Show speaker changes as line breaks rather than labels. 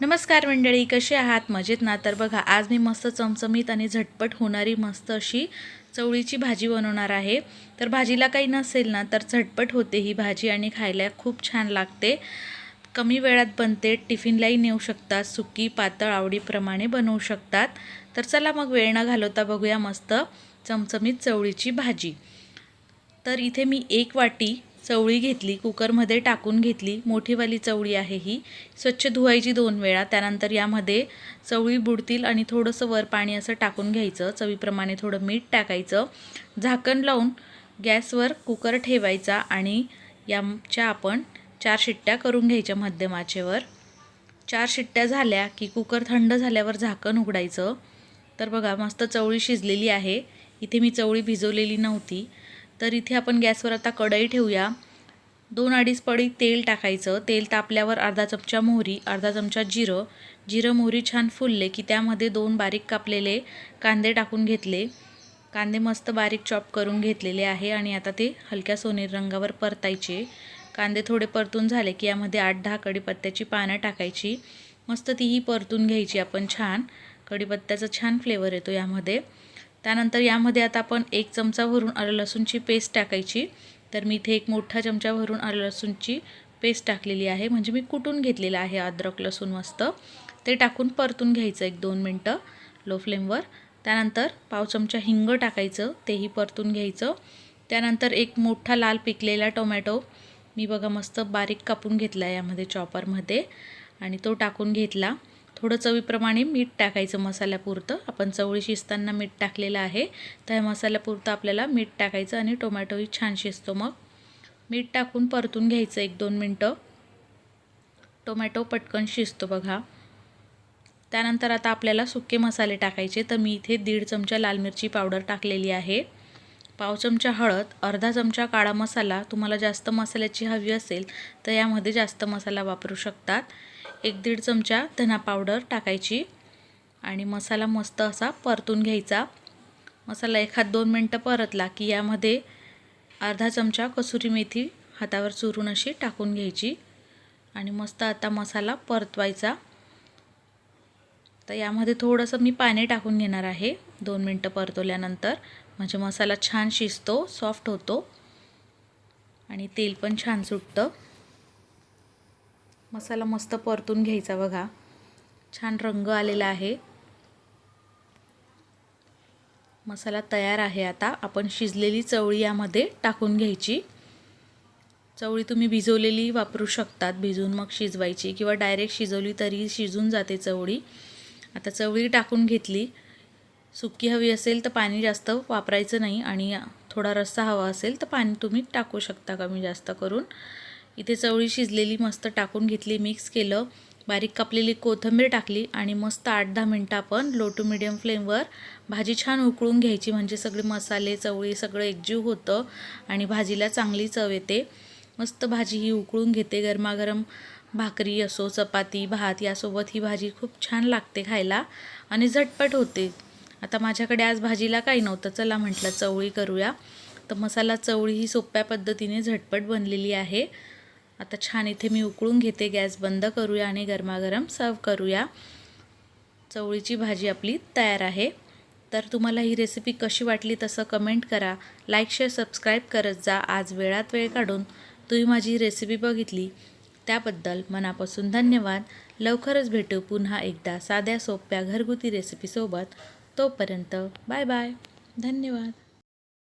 नमस्कार मंडळी कसे आहात? मजेत ना? तर बघा आज मी मस्त चमचमीत आणि झटपट होणारी मस्त अशी चवळीची भाजी बनवणार आहे. तर भाजीला काही नसेल ना तर झटपट होते ही भाजी आणि खायला खूप छान लागते. कमी वेळात बनते टिफिनलाही नेऊ शकतात सुकी पातळ आवडीप्रमाणे बनवू शकतात. तर चला मग वेळ न घालवता बघूया मस्त चमचमीत चवळीची भाजी. तर इथे मी एक वाटी चवळी घेतली कुकरमध्ये टाकून घेतली. मोठीवाली चवळी आहे ही. स्वच्छ धुवायची दोन वेळा. त्यानंतर यामध्ये चवळी बुडतील आणि थोडंसं वर पाणी असं टाकून घ्यायचं. चवीप्रमाणे थोडं मीठ टाकायचं. झाकण लावून गॅसवर कुकर ठेवायचा आणि याच्या आपण चार शिट्ट्या करून घ्यायच्या मध्यम आचेवर चार शिट्ट्या झाल्या की कुकर थंड झाल्यावर झाकण उघडायचं. तर बघा मस्त चवळी शिजलेली आहे. इथे मी चवळी भिजवलेली नव्हती. तर इथे आपण गॅसवर आता कढई ठेवूया. दोन अडीच पडी तेल टाकायचं. तेल तापल्यावर अर्धा चमचा मोहरी अर्धा चमचा जिरं. जिरं मोहरी छान फुलले की त्यामध्ये दोन बारीक कापलेले कांदे टाकून घेतले. कांदे मस्त बारीक चॉप करून घेतलेले आहे आणि आता ते हलक्या सोनेरी रंगावर परतायचे. कांदे थोडे परतून झाले की यामध्ये आठ दहा कढीपत्त्याची पानं टाकायची. मस्त तीही परतून घ्यायची आपण छान. कढीपत्त्याचा छान फ्लेवर येतो यामध्ये. त्यानंतर यामध्ये आता आपण एक चमचा भरून आलं लसूणची पेस्ट टाकायची. तर मी इथे एक मोठा चमचा भरून आलं लसूणची पेस्ट टाकलेली आहे. म्हणजे मी कुटून घेतलेलं आहे अद्रक लसूण मस्त. ते टाकून परतून घ्यायचं एक दोन मिनटं लो फ्लेमवर त्यानंतर पाव चमचा हिंग टाकायचं तेही परतून घ्यायचं. त्यानंतर एक मोठा लाल पिकलेला टोमॅटो मी बघा मस्त बारीक कापून घेतला आहे यामध्ये चॉपरमध्ये आणि तो टाकून घेतला. थोडं चवीप्रमाणे मीठ टाकायचं मसाल्यापुरतं. आपण चवळी शिजताना मीठ टाकलेलं आहे. तर ह्या मसाल्यापुरतं आपल्याला मीठ टाकायचं आणि टोमॅटोही छान शिजतो मग. मीठ टाकून परतून घ्यायचं एक दोन मिनटं. टोमॅटो पटकन शिजतो बघा. त्यानंतर आता आपल्याला सुके मसाले टाकायचे. तर मी इथे दीड चमचा लाल मिरची पावडर टाकलेली आहे. पाव चमचा हळद अर्धा चमचा काळा मसाला. तुम्हाला जास्त मसाल्याची हवी असेल तर यामध्ये जास्त मसाला वापरू शकतात. एक दीड चमचा धना पावडर टाकायची आणि मसाला मस्त असा परतून घ्यायचा. मसाला एखाद दोन मिनटं परतला की यामध्ये अर्धा चमचा कसुरी मेथी हातावर चुरून अशी टाकून घ्यायची आणि मस्त आता मसाला परतवायचा. तर यामध्ये थोडंसं मी पाणी टाकून घेणार आहे. दोन मिनटं परतवल्यानंतर म्हणजे मसाला छान शिजतो सॉफ्ट होतो आणि तेल पण छान सुटतं. मसाला मस्त परतून घ्यायचा बघा. छान रंग आलेला आहे. मसाला तयार आहे आता. आपण शिजलेली चवळी यामध्ये टाकून घ्यायची. चवळी तुम्ही भिजवलेली वापरू शकतात. भिजून मग शिजवायची किंवा डायरेक्ट शिजवली तरी शिजून जाते चवळी. आता चवळी टाकून घेतली. सुकी हवी असेल तर पाणी जास्त वापरायचं नाही आणि थोडा रस्सा हवा असेल तर पाणी तुम्ही टाकू शकता कमी जास्त करून. इथे चवळी शिजलेली मस्त टाकून घेतली मिक्स केलं. बारीक कापलेली कोथिंबीर टाकली आणि मस्त आठ दहा मिनटं आपण लो टू मिडियम फ्लेमवर भाजी छान उकळून घ्यायची. म्हणजे सगळे मसाले चवळी सगळं एकजीव होतं आणि भाजीला चांगली चव येते. मस्त भाजी ही उकळून घेते. गरमागरम भाकरी असो चपाती भात यासोबत ही भाजी खूप छान लागते खायला आणि झटपट होते. आता माझ्याकडे आज भाजीला काही नव्हतं. चला म्हटलं चवळी करूया. तर मसाला चवळी ही सोप्या पद्धतीने झटपट बनलेली आहे. आता छान इथे मी उकळून घेते गॅस बंद करूया आणि गरमागरम सर्व करूया. चवळीची भाजी आपली तयार आहे. तर तुम्हाला ही रेसिपी कशी वाटली तसं कमेंट करा. लाईक शेअर सबस्क्राईब करत जा. आज वेळात वेळ काढून तुम्ही माझी रेसिपी बघितली. त्याबद्दल मनापासून धन्यवाद. लवकरच भेटू पुन्हा एकदा साध्या सोप्या घरगुती रेसिपीसोबत तोपर्यंत बाय बाय धन्यवाद.